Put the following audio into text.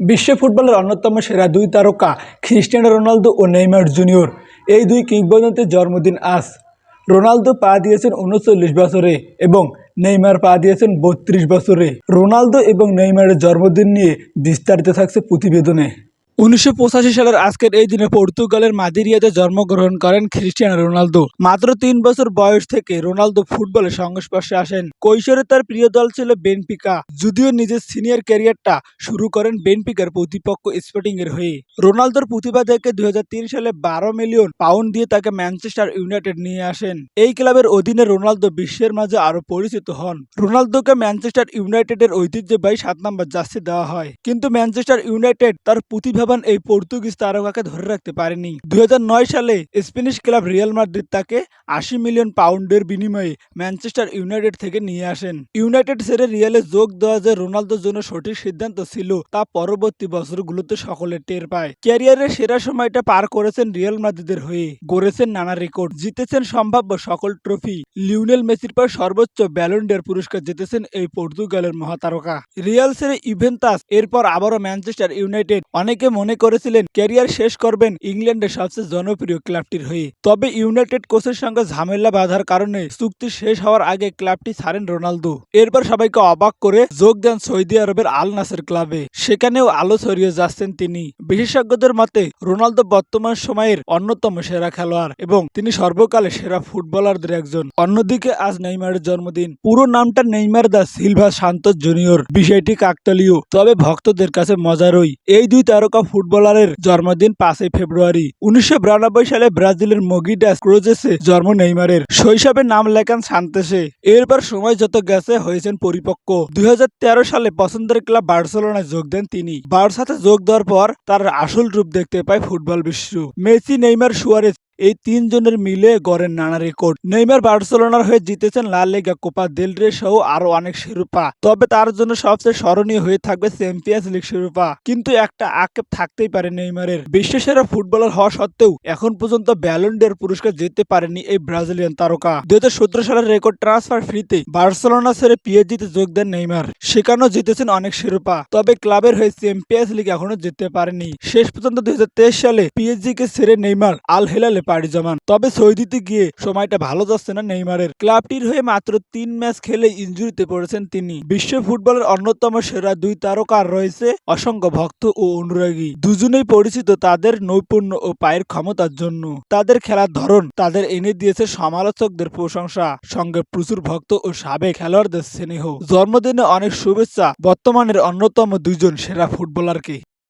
বিশ্ব ফুটবলের অন্যতম সেরা দুই তারকা খ্রিস্টিয়ানো রোনালদো ও নেইমার জুনিয়র। এই দুই কিংবদন্তের জন্মদিন আজ। রোনালদো পা দিয়েছেন উনচল্লিশ বছরে এবং নেইমার পা দিয়েছেন বত্রিশ বছরে। রোনালদো এবং নেইমারের জন্মদিন নিয়ে বিস্তারিত থাকছে প্রতিবেদনে। উনিশশো পঁচাশি সালের আজকের এই দিনে পর্তুগালের মাদিরিয়াতে জন্মগ্রহণ করেন খ্রিস্টিয়ানো রোনালদো। মাত্র তিন বছর বয়স থেকে রোনালদো ফুটবলের সংস্পর্শে আসেন। কৈশোরে তার প্রিয় দল ছিল বেনপিকা যদিও নিজের সিনিয়র ক্যারিয়ারটা শুরু করেন বেনপিকার প্রতিপক্ষ স্পোর্টিং এর হয়ে। রোনালদোর প্রতিভা দেখে দুই হাজার তিন সালে বারো মিলিয়ন পাউন্ড দিয়ে তাকে ম্যানচেস্টার ইউনাইটেড নিয়ে আসেন। এই ক্লাবের অধীনে রোনালদো বিশ্বের মাঝে আরও পরিচিত হন। রোনালদোকে ম্যানচেস্টার ইউনাইটেডের ঐতিহ্যবাহী সাত নম্বর জার্সি দেওয়া হয়। কিন্তু ম্যানচেস্টার ইউনাইটেড তার প্রতিভাবান এই পর্তুগিজ তারকাকে ধরে রাখতে পারেনি। দুই হাজার নয় সালে স্প্যানিশ ক্লাব রিয়াল মাদ্রিদ তাকে আশি মিলিয়ন পাউন্ডের বিনিময়ে ম্যানচেস্টার ইউনাইটেড থেকে নিয়ে আসেন। ইউনাইটেড ছেড়ে রিয়ালে যোগ দেওয়া যে রোনালদোর জন্য সঠিক সিদ্ধান্ত ছিল, তা পরবর্তী বছরগুলোতে সকলে টের পায়। ক্যারিয়ারের সেরা সময়টা পার করেছেন রিয়াল মাদ্রিদের হয়ে। গড়েছেন নানা রেকর্ড, জিতেছেন সম্ভাব্য সকল ট্রফি। লিওনেল মেসির পর সর্বোচ্চ ব্যালন্ডের পুরস্কার জিতেছেন এই পর্তুগালের মহাতারকা। রিয়াল ছেড়ে ইভেন্তাস এরপর আবারও ম্যানচেস্টার ইউনাইটেড, অনেকে মনে করেছিলেন ক্যারিয়ার শেষ করবেন ইংল্যান্ডের সবচেয়ে জনপ্রিয় ক্লাবটির হয়ে। তবে ইউনাইটেড কোচের সঙ্গে ঝামেলা বাঁধার কারণে চুক্তি শেষ হওয়ার আগে ক্লাবটি ছাড়েন রোনালদো। এরপর সবাইকে অবাক করে যোগ দেন সৌদি আরবের আল নাসের ক্লাবে। সেখানেও আলো ছড়িয়ে যাচ্ছেন তিনি। বিশেষজ্ঞদের মতে, রোনালদো বর্তমান সময়ের অন্যতম সেরা খেলোয়াড় এবং তিনি সর্বকালে সেরা ফুটবলারদের একজন। অন্যদিকে আজ নেইমারের জন্মদিন। পুরো নামটা Neymar da Silva Santos junior. বিষয়টি কাকতালীয়, তবে ভক্তদের কাছে মজারই। এই দুই তারকা ফুটবলারের জন্মদিন পাঁচই ফেব্রুয়ারি। উনিশশো সালে ব্রাজিলের মগিডাস ক্রোজেসে জন্ম নেইমারের। শৈশবে নাম লেখান শান্তেসে এরপর সময় যত গেছে, হয়েছেন পরিপক্ক। দুই হাজার তেরো সালে পছন্দের ক্লাব বার্সেলোনায় যোগ দেন তিনি। বার্সাতে যোগ দেওয়ার পর তার আসল রূপ দেখতে পায় ফুটবল বিশ্ব। মেসি, নেইমার, সুয়ারেজ এই তিনজনের মিলে গড়েন নানা রেকর্ড। নেইমার বার্সেলোনার হয়ে জিতেছেন লা লিগা, কোপা দেল রে সহ আরও অনেক শিরোপা। তবে তার জন্য সবচেয়ে স্মরণীয় হয়ে থাকবে চ্যাম্পিয়ন্স লিগ শিরোপা। কিন্তু একটা আক্ষেপ থাকতেই পারে নেইমারের। বিশ্বসেরা ফুটবলার হওয়া সত্ত্বেও এখন পর্যন্ত ব্যালন্ডের পুরস্কার জিততে পারেনি এই ব্রাজিলিয়ান তারকা। দুই হাজার সতেরো সালের রেকর্ড ট্রান্সফার ফ্রিতে বার্সেলোনা ছেড়ে পিএসজিতে যোগ দেন নেইমার। সেখানেও জিতেছেন অনেক শিরোপা। তবে ক্লাবের হয়ে চ্যাম্পিয়ন্স লিগ এখনও জিততে পারেনি। শেষ পর্যন্ত দুই হাজার তেইশ সালে পিএসজি কে ছেড়ে নেইমার আল হেলালে পাড়ি জমান। তবে সৌদিতে গিয়ে সময়টা ভালো যাচ্ছে না নেইমারের। ক্লাবটির হয়ে মাত্র তিন ম্যাচ খেলে ইঞ্জুরিতে পড়েছেন তিনি। বিশ্ব ফুটবলের অন্যতম সেরা দুই তারকার রয়েছে অসংখ্য ভক্ত ও অনুরাগী। দুজনেই পরিচিত তাদের নৈপুণ্য ও পায়ের ক্ষমতার জন্য। তাদের খেলার ধরন তাদের এনে দিয়েছে সমালোচকদের প্রশংসা। সঙ্গে প্রচুর ভক্ত ও সাবেক খেলোয়াড়দের স্নেহ। জন্মদিনে অনেক শুভেচ্ছা। বর্তমানের অন্যতম দুইজন সেরা ফুটবলারকে।